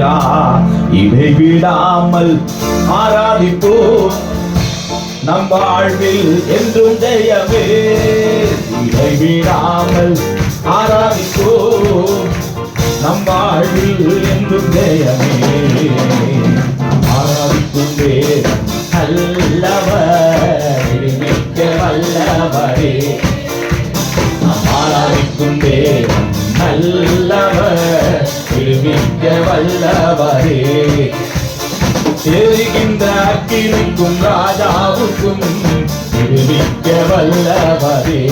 யா, இடைவிடாமல் ஆராதிப்போம் நம் வாழ்வில் என்றும் ஜெயமே. இடைவிடாமல் ஆராதிப்போம் நம் வாழ்வில் என்றும் ஜெயமே. ஆராதிக்கும் வேதம் நல்லவர் மிக்க வல்லவரே. நாம் ஆராதிக்கும் தேவன் நல்லவர் விடுவிக்க வல்லவரே. எரிகின்ற அக்கினைக்கும் ராஜாவுக்கும் விடுவிக்க வல்லவரே.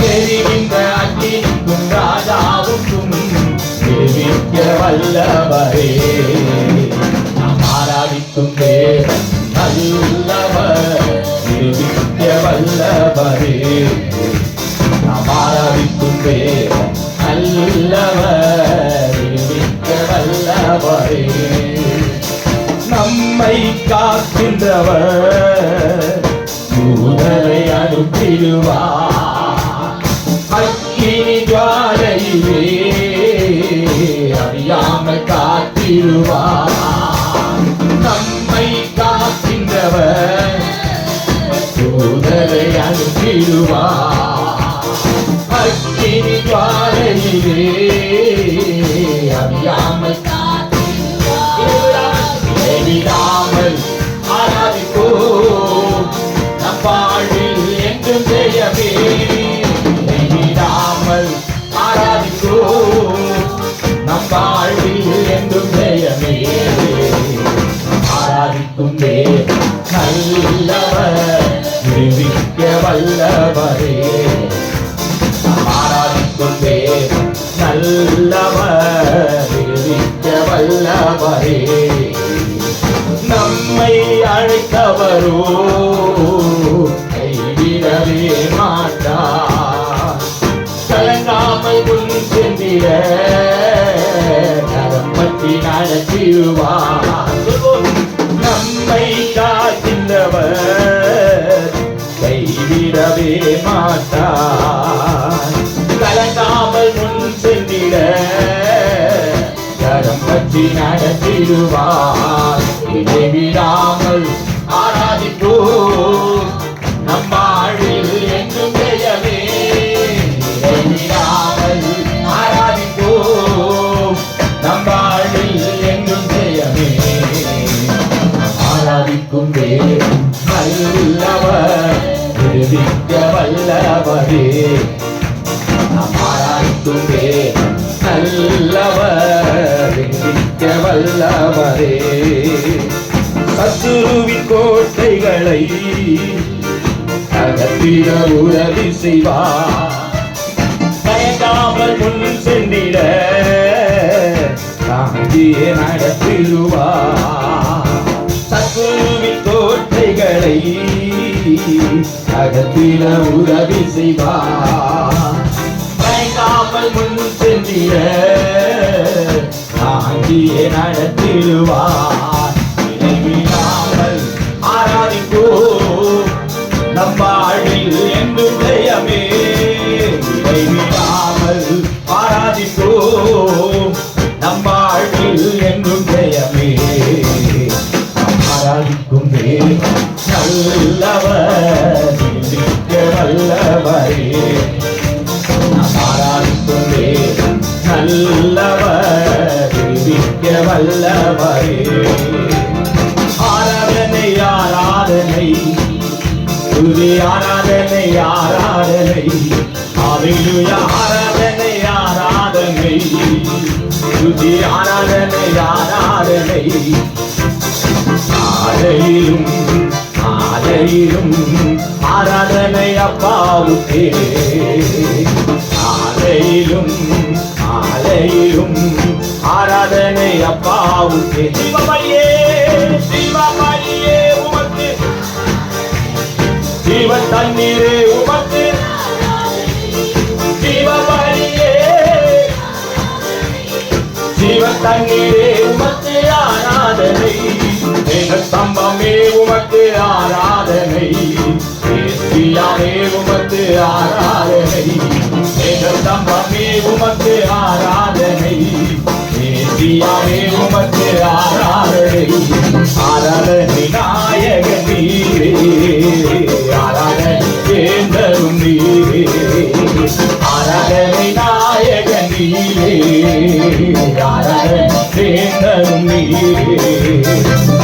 எரிகின்ற அக்கினைக்கும் ராஜாவுக்கும் விடுவிக்க வல்லவரே. நாம் ஆராதிக்கும் தேவன் நல்லவர் விடுவிக்க வல்லவரே. வல்லவரே நம்மை காக்கின்றவர் தூதரை அனுப்பிடுவார் அக்கினி ஜாலையிலே அறியாமல் காத்திடுவார் நம்மை காக்கின்றவர் தூதரை அனுப்பிடுவார் அக்கினி ஜாலையிலே அறியாமல் ஆராதிப்போம். நம் வாழ்வில் என்றும் ஜெயமே. கரம் பற்றி நடத்திடுவார் இடைவிடாமல் ஆராதிப்போ நம் வாழ்வில் என்றும் ஜெயமே இடைவிடாமல் ஆராதிப்போ நம் வாழ்வில் என்றும் ஜெயமே ஆராதிக்கும் தேவன் நல்லவர் விடுவிக்க வல்லவரே. நாம் ஆராதிக்கும் தேவன் விடுவிக்க வல்லவரே சத்துருவின் கோட்டைகளை அகத்திட உதவி செய்வார் தயங்காமல் முன் சென்றிட தாங்கியே நடத்திடுவார் சத்துருவின் கோட்டைகளை அகத்திட உதவி செய்வார் தயங்காமல் முன் சென்றிட தாங்கியே நடத்திடுவார் வல்லவரே ஆராதனை ஆராதனை. துதி ஆராதனை ஆராதனை. ஹalleluya ஆராதனை ஆராதனை. துதி ஆராதனை ஆராதனை. ஆலையிலும் ஆலையிலும் ஆராதனை அப்பாவுக்கே. ஆலையிலும் ஆலையிலும் ஆராதனை அப்பாவுக்கே. சிவபலியே சிவபலியே உமக்கு. ஜீவ தண்ணீரே உமக்கு. ஜீவபலியே ஜீவ தண்ணீரே உமக்கு ஆராதனை. மேக ஸ்தம்பமே உமக்கு ஆராதனை. ஏசியாவே உமக்கு ஆராதனை. மேக ஸ்தம்பமே உமக்கு ஆராதனை. மெய்யாவே உமக்கு ஆராதனை. ஆராதனை நாயக நீரே. ஆராதனை கேந்தரும் நீரே. ஆராதனை நாயக நீரே. ஆராதனை கேந்தரும் நீரே.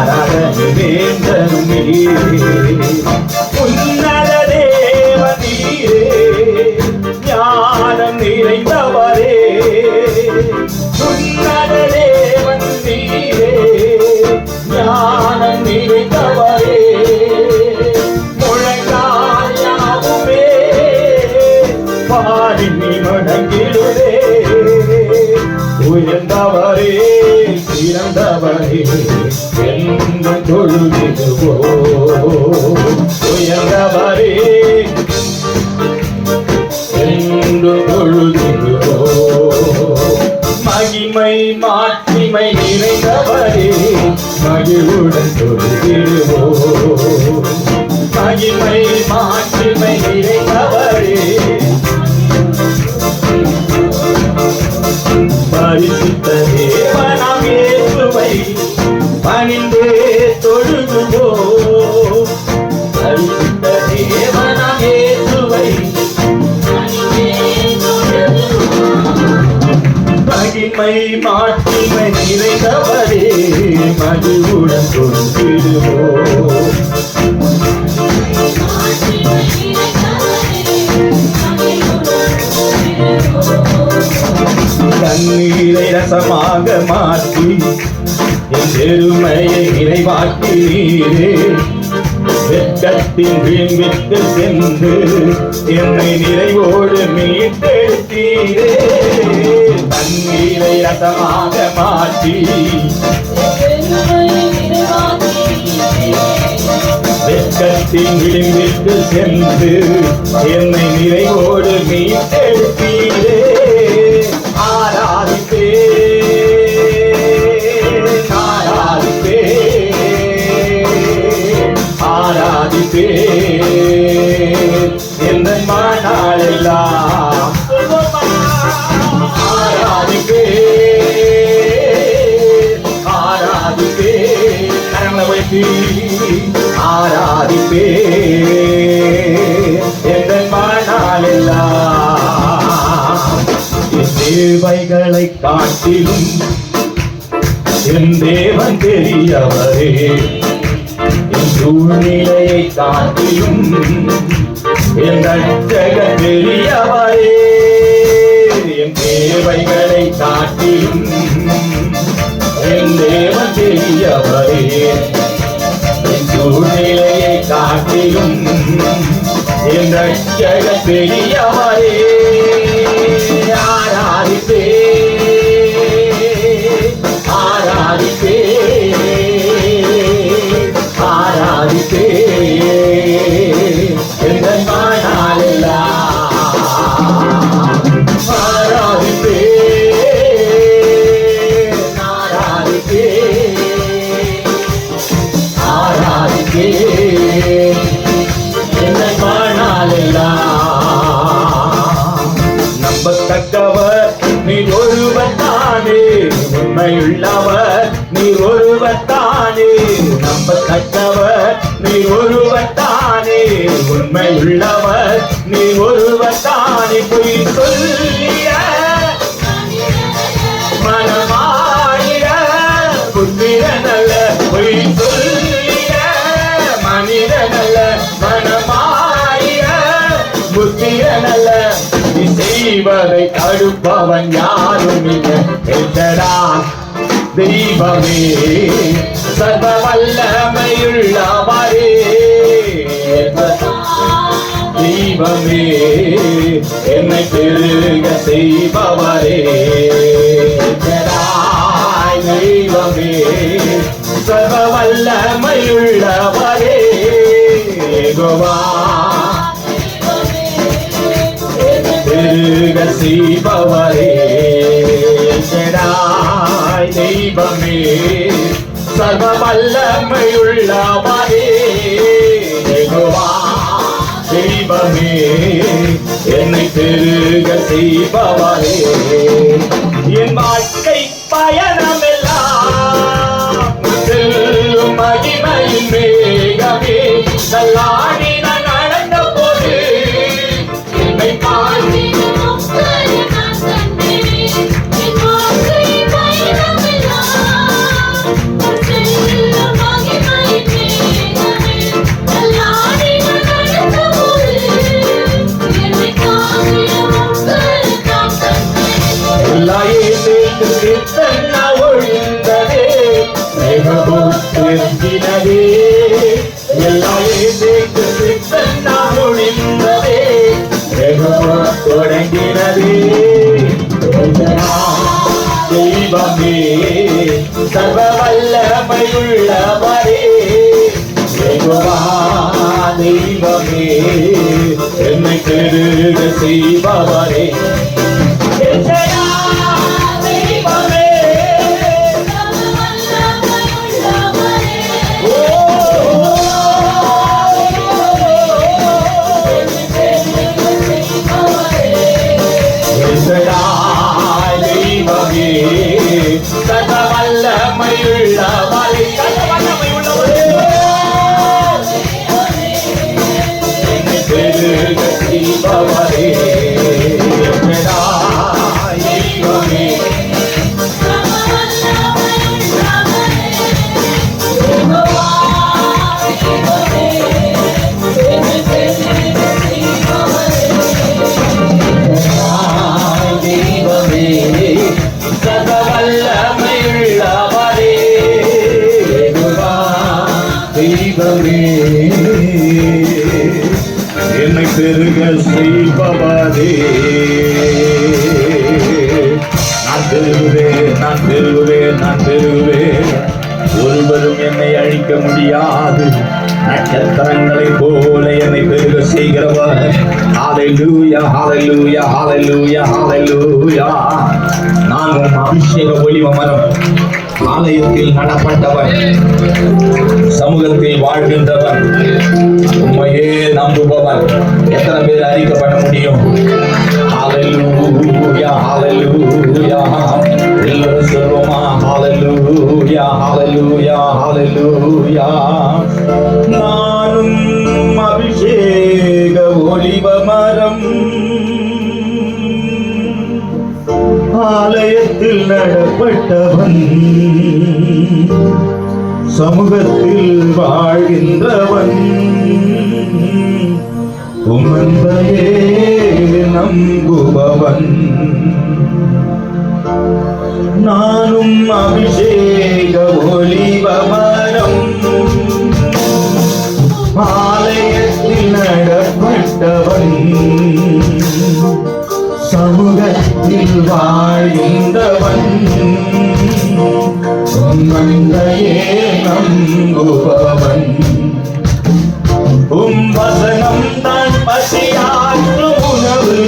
ஆராதனை தேர்ந்தது நீரே மாட்சிமை மகிழ்வுடன் தொழுதிடுவோ மகிமை மாட்சிமை நிறைந்தவரே பரிசுத்த தேவனாம் இயேசுவை பணிந்தே மகிமை மாட்சிமை நிறைந்தவரே மகிழ்வுடன் தொழுகிடுவோ தண்ணீரை ரசமாக மாற்றி என் பெருமையை நிறைவாக்கினீரே வெட்கத்தின் விளிம்பிற்கு சென்று என்னை நிறைவோடு மீட்டெடுத்தீரே. தண்ணீரை ரசமாக மாற்றி. வெட்கத்தின் விளிம்பிற்கு சென்று என்னை நிறைவோடு மீட்டெடுத்தீரே ஆராதிப்பே தேவன் பெரியவரே என் சூழ்நிலையை தாண்டியும் என் ரட்சக பெரியவரே என் தேவைகளை காட்டிலும் என் தேவன் பெரியவரே என் சூழ்நிலையை காட்டிலும் என் ரட்சக பெரியவரே ஆராதிப்பே உண்மை உள்ளவர் நீ ஒருவர் தானே பொய் சொல்லிய. மனமாயிர புத்திர நல்ல பொய் சொல்லிய. மனித நல்ல மனமாயிர புத்திர நல்ல நீ செய்வதை தடுப்பவன் யாரும் இல்லடா தெய்வமே. சர்வ வல்லமையுள்ளவர் தெய்வமே என்னை பெருக செய்பவரே. எல்சடாய் தெய்வமே சர்வ வல்லமையுள்ளவரே கோவா பெருக செய்பவரே. எல்சடாய் தெய்வமே சர்வ வல்லமையுள்ளவரே தெய்வமே என்னை பெருக செய்பவரே. என் வாழ்க்கை பயணமெல்லாம் செல்லும் மகிமையின் மேகமே நல்லா தெய்வமே சர்வ வல்லமையுள்ளவரே தெய்வமே என்னை பெருக செய்பவரே. செய்பவரே நான் பெருகுவேன் நான் பெருகுவேன் நான் பெருகுவேன் ஒருவரும் என்னை அழிக்க முடியாது. நட்சத்திரங்களை போல என்னை பெருக செய்கிறவர். ஹalleluya ஹalleluya ஹalleluya ஹalleluya நான் உன் அபிஷேக ஒளிவ மரம் ஆலயத்தில் நடப்பட்டவன் சமூகத்தில் வாழ்கின்றவன் உண்மையே நம்புபவன். எத்தனை பேர் அறிக்கப்பட முடியும்? ஹalleluya ஹalleluya. எல்லாரும் சொல்லுமா ஹalleluya ஹalleluya ஹalleluya. நானும் அபிஷேக ஒளிவ மரம். சமூகத்தில் நடப்பட்டவன். சமூகத்தில் வாழ்கின்றவன். உமந்தையே நம்புபவன். நானும் அபிஷேக ஒளிபமரம். ஆலயத்தில் நடப்பட்டவன். சமூகத்தில் வாழ்கின்றவன் உம்மந்தையே நம்புபவன். உம் வசனம் தான் பசியாற்றும் உணவு.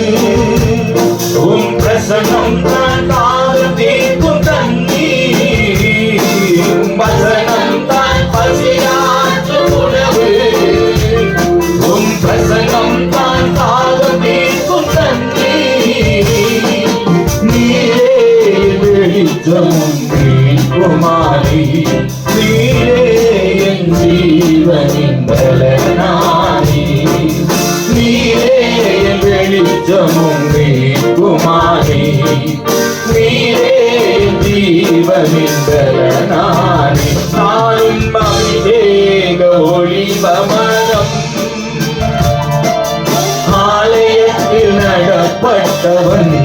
உம் பிரசனம் தான் காது தீர்க்கும் தண்ணீர். உம் வசனம் தான் பசியாற்றும் உணவு. உம் பிரசனம் தான் வெளிச்சமும் குமாரி நீரே என் ஜீவனின் பலனாரி. நீரே என் வெளிச்சமும் குமாரி. நீரே என் ஜீவனின் பலனாரி. நானும் அபிஷேக ஒளிவமரம் ஆலயத்தில் நடப்பட்டவன்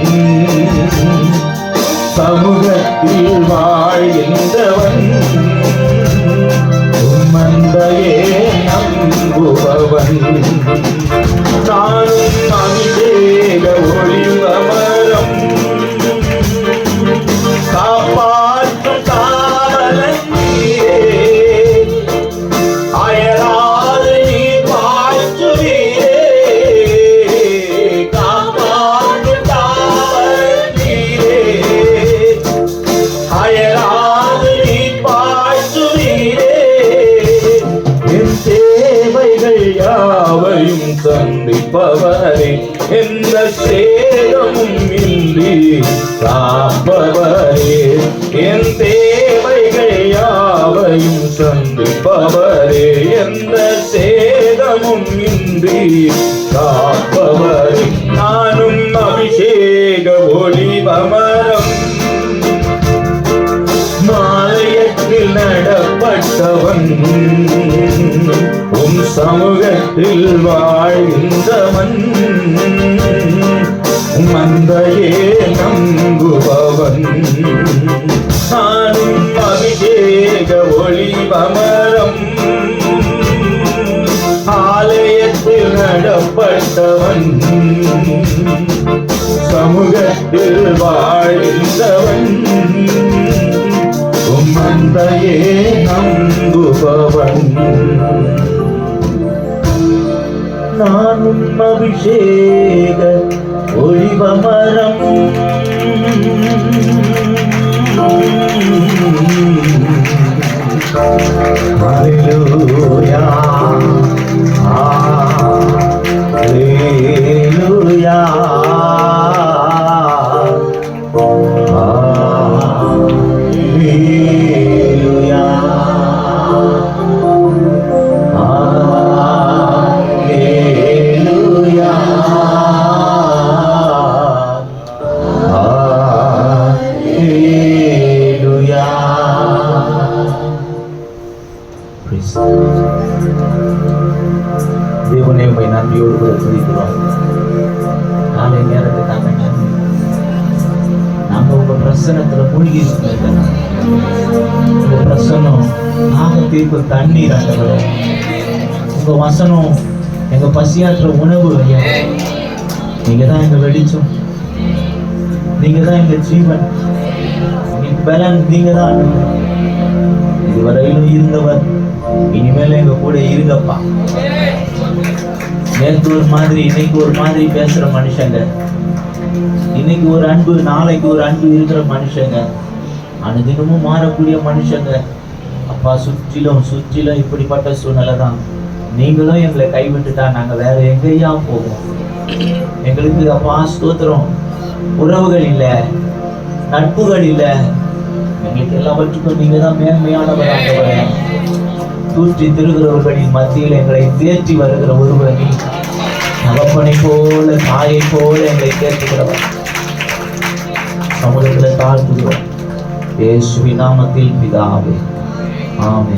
தேவைகள் யாவையும் சந்திப்பவரே எந்த சேதமும் இன்றி காப்பவரே என் தேவைகள் யாவையும் சந்திப்பவரே எந்த சேதமும் இன்றி காப்பவரே நானும் அபிஷேக ஒளிவமரம் மாலையத்தில் நடப்பட்டவன் உம் சமூகத்தில் வாழ்கின்றவன் மந்தையே நம்புபவன். நானும் அபிஷேக ஒளிவமரம் ஆலயத்தில் நடப்பட்டவன். சமூகத்தில் வாழ்ந்தவன் மந்தையே நானும் அபிஷேக ஒளிவமரம் Hallelujah. Hallelujah. நன்றியோடு கூட துதிக்கிறோம் காலை நேரத்துக்காக நாங்க உங்க பிரசனத்துல மூழ்கி இருக்கோம் உங்க பிரசனம் நாக தீர்ப்பு தண்ணீர் ஆண்டவரே உங்க வசனம் எங்க பசியாற்ற உணவு ஐயா நீங்க தான் எங்க வெளிச்சம் நீங்க தான் எங்க ஜீவன். எங்களுக்கு பலன் நீங்க தான் ஆண்டவரே. இதுவரையிலும் இருந்தவர் இனிமேல் எங்க கூட இருங்கப்பா. நேற்று ஒரு மாதிரி இன்னைக்கு ஒரு மாதிரி பேசுற மனுஷங்க. இன்னைக்கு ஒரு அன்பு நாளைக்கு ஒரு அன்பு இருக்கிற மனுஷங்க. அனுதினமும் மாறக்கூடிய மனுஷங்க. அப்பா சுற்றிலும் சுற்றிலும் இப்படிப்பட்ட சூழ்நிலை தான். நீங்களும் எங்களை கைவிட்டுட்டா நாங்க வேற எங்கேயா போவோம். எங்களுக்கு அப்பா ஸ்தோத்திரம். உறவுகள் இல்லை. நட்புகள் இல்லை. எங்களுக்கு எல்லாவற்றுக்கும் நீங்க தான் மேன்மையானவர் ஆண்டவரே தூற்றி திருகிறவர்களின் மத்தியில் எங்களை தேற்றி வருகிற ஒருவர் நீ தகப்பனை போல தாயை போல எங்களை தேற்றுகிறவர். சமூகத்தில் தாழ்த்துகிறோம். இயேசுவின் நாமத்தில் பிதாவே. ஆமே